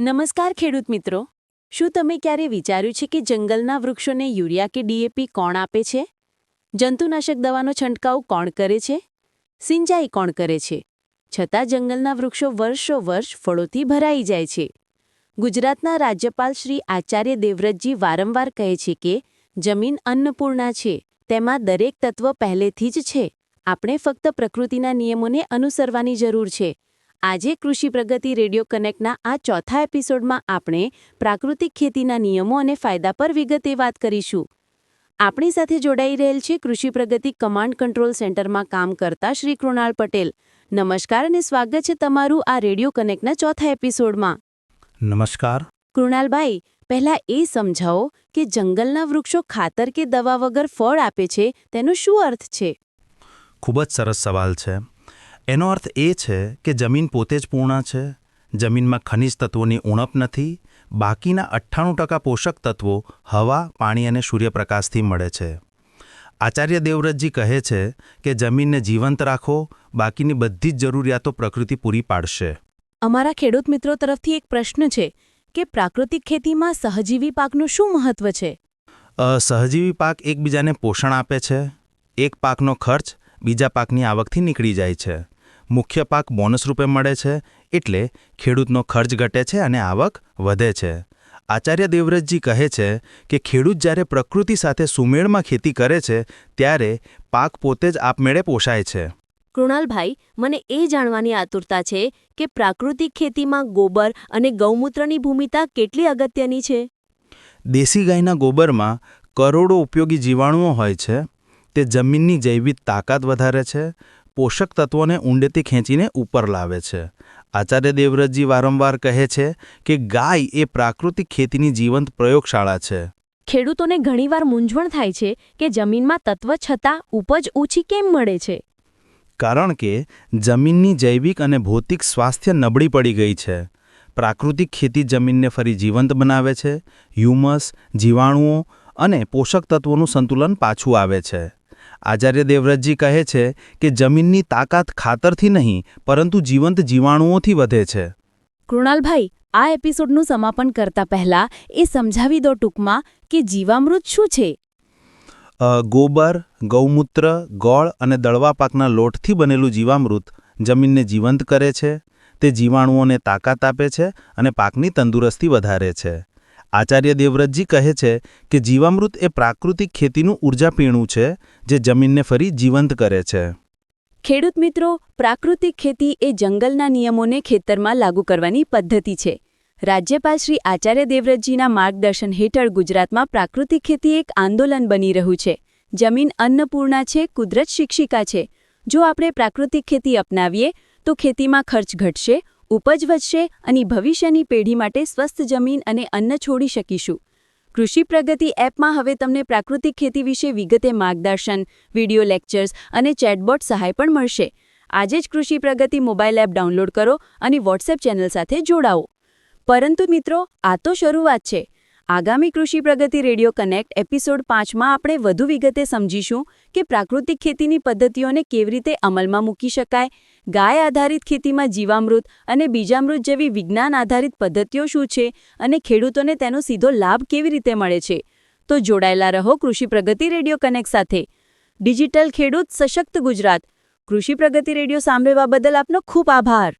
નમસ્કાર ખેડૂત મિત્રો. શું તમે ક્યારે વિચાર્યું છે કે જંગલના વૃક્ષોને યુરિયા કે ડીએપી કોણ આપે છે? જંતુનાશક દવાનો છંટકાવ કોણ કરે છે? સિંચાઈ કોણ કરે છે? છતાં જંગલના વૃક્ષો વર્ષો વર્ષ ફળોથી ભરાઈ જાય છે. ગુજરાતના રાજ્યપાલ શ્રી આચાર્ય દેવવ્રતજી વારંવાર કહે છે કે, જમીન અન્નપૂર્ણા છે, તેમાં દરેક તત્વ પહેલેથી જ છે. આપણે ફક્ત પ્રકૃતિના નિયમોને અનુસરવાની જરૂર છે. આજે કૃષિ પ્રગતિ રેડિયો કનેક્ટના આ ચોથા એપિસોડમાં આપણે પ્રાકૃતિક ખેતીના નિયમો અને ફાયદા પર વિગતે વાત કરીશું. આપણી સાથે જોડાઈ રહેલ છે કૃષિ પ્રગતિ કમાન્ડ કંટ્રોલ સેન્ટરમાં કામ કરતા શ્રી કૃણાલ પટેલ. નમસ્કાર અને સ્વાગત છે તમારું આ રેડિયો કનેક્ટના ચોથા એપિસોડમાં. નમસ્કાર. કૃણાલભાઈ પહેલા એ સમજાવો કે જંગલના વૃક્ષો ખાતર કે દવા વગર ફળ આપે છે તેનો શું અર્થ છે? ખૂબ જ સરસ સવાલ છે. એનો અર્થ એ છે કે જમીન પોતે જ પૂર્ણ છે. જમીનમાં ખનિજ તત્વોની ઉણપ નથી. બાકીના અઠ્ઠાણું ટકા પોષક તત્વો હવા પાણી અને સૂર્યપ્રકાશથી મળે છે. આચાર્ય દેવવ્રતજી કહે છે કે જમીનને જીવંત રાખો બાકીની બધી જ જરૂરિયાતો પ્રકૃતિ પૂરી પાડશે. અમારા ખેડૂત મિત્રો તરફથી એક પ્રશ્ન છે કે પ્રાકૃતિક ખેતીમાં સહજીવી પાકનું શું મહત્વ છે? સહજીવી પાક એકબીજાને પોષણ આપે છે. એક પાકનો ખર્ચ બીજા પાકની આવકથી નીકળી જાય છે. મુખ્ય પાક બોનસ રૂપે મળે છે એટલે ખેડૂતનો ખર્ચ ઘટે છે અને આવક વધે છે. આચાર્ય દેવવ્રતજી કહે છે કે ખેડૂત જ્યારે પ્રકૃતિ સાથે સુમેળમાં ખેતી કરે છે ત્યારે પાક પોતે જ આપમેળે પોષાય છે. કૃણાલભાઈ મને એ જાણવાની આતુરતા છે કે પ્રાકૃતિક ખેતીમાં ગોબર અને ગૌમૂત્રની ભૂમિકા કેટલી અગત્યની છે? દેશી ગાયના ગોબરમાં કરોડો ઉપયોગી જીવાણુઓ હોય છે તે જમીનની જૈવિક તાકાત વધારે છે પોષક તત્વોને ઊંડેથી ખેંચીને ઉપર લાવે છે. આચાર્ય દેવવ્રતજી વારંવાર કહે છે કે ગાય એ પ્રાકૃતિક ખેતીની જીવંત પ્રયોગશાળા છે. ખેડૂતોને ઘણીવાર મૂંઝવણ થાય છે કે જમીનમાં તત્વ છતાં ઉપજ ઓછી કેમ મળે છે? કારણ કે જમીનની જૈવિક અને ભૌતિક સ્વાસ્થ્ય નબળી પડી ગઈ છે. પ્રાકૃતિક ખેતી જમીનને ફરી જીવંત બનાવે છે. હ્યુમસ જીવાણુઓ અને પોષક તત્વોનું સંતુલન પાછું આવે છે. આચાર્ય દેવવ્રતજી કહે છે કે જમીનની તાકાત ખાતરથી નહીં પરંતુ જીવંત જીવાણુઓથી વધે છે. કૃણાલભાઈ આ એપિસોડનું સમાપન કરતા પહેલા એ સમજાવી દો ટૂંકમાં કે જીવામૃત શું છે? ગોબર ગૌમૂત્ર ગોળ અને દળવા પાકના લોટથી બનેલું જીવામૃત જમીનને જીવંત કરે છે તે જીવાણુઓને તાકાત આપે છે અને પાકની તંદુરસ્તી વધારે છે. આચાર્ય દેવવ્રતજી કહે છે કે જીવામૃત એ પ્રાકૃતિક ખેતીનું ઊર્જા પીણું છે, જે જમીનને ફરી જીવંત કરે છે. ખેડૂત મિત્રો, પ્રાકૃતિક ખેતી એ જંગલના નિયમોને ખેતરમાં લાગુ કરવાની પદ્ધતિ છે. રાજ્યપાલ શ્રી આચાર્ય દેવવ્રતજીના માર્ગદર્શન હેઠળ ગુજરાતમાં પ્રાકૃતિક ખેતી એક આંદોલન બની રહ્યું છે. જમીન અન્નપૂર્ણા છે, કુદરત શિક્ષિકા છે. જો આપણે પ્રાકૃતિક ખેતી અપનાવીએ, તો ખેતીમાં ખર્ચ ઘટશે ઉપજ વધશે અને ભવિષ્યની પેઢી માટે સ્વસ્થ જમીન અને અન્ન છોડી શકીશું. કૃષિ પ્રગતિ એપમાં હવે તમને પ્રાકૃતિક ખેતી વિશે વિગતે માર્ગદર્શન, વિડિયો લેક્ચર્સ અને ચેટબોટ સહાય પણ મળશે. આજે જ કૃષિ પ્રગતિ મોબાઈલ એપ ડાઉનલોડ કરો અને વોટ્સએપ ચેનલ સાથે જોડાઓ. પરંતુ મિત્રો, આ તો શરૂઆત છે. આગામી કૃષિ પ્રગતિ રેડિયો કનેક્ટ એપિસોડ પાંચમાં આપણે વધુ વિગતે સમજીશું કે પ્રાકૃતિક ખેતીની પદ્ધતિઓને કેવી રીતે અમલમાં મૂકી શકાય, ગાય આધારિત ખેતીમાં જીવામૃત અને બીજામૃત જેવી વિજ્ઞાન આધારિત પદ્ધતિઓ શું છે અને ખેડૂતોને તેનો સીધો લાભ કેવી રીતે મળે છે. તો જોડાયેલા રહો કૃષિ પ્રગતિ રેડિયો કનેક્ટ સાથે. ડિજિટલ ખેડૂત સશક્ત ગુજરાત. કૃષિ પ્રગતિ રેડિયો સાંભળવા બદલ આપનો ખૂબ આભાર.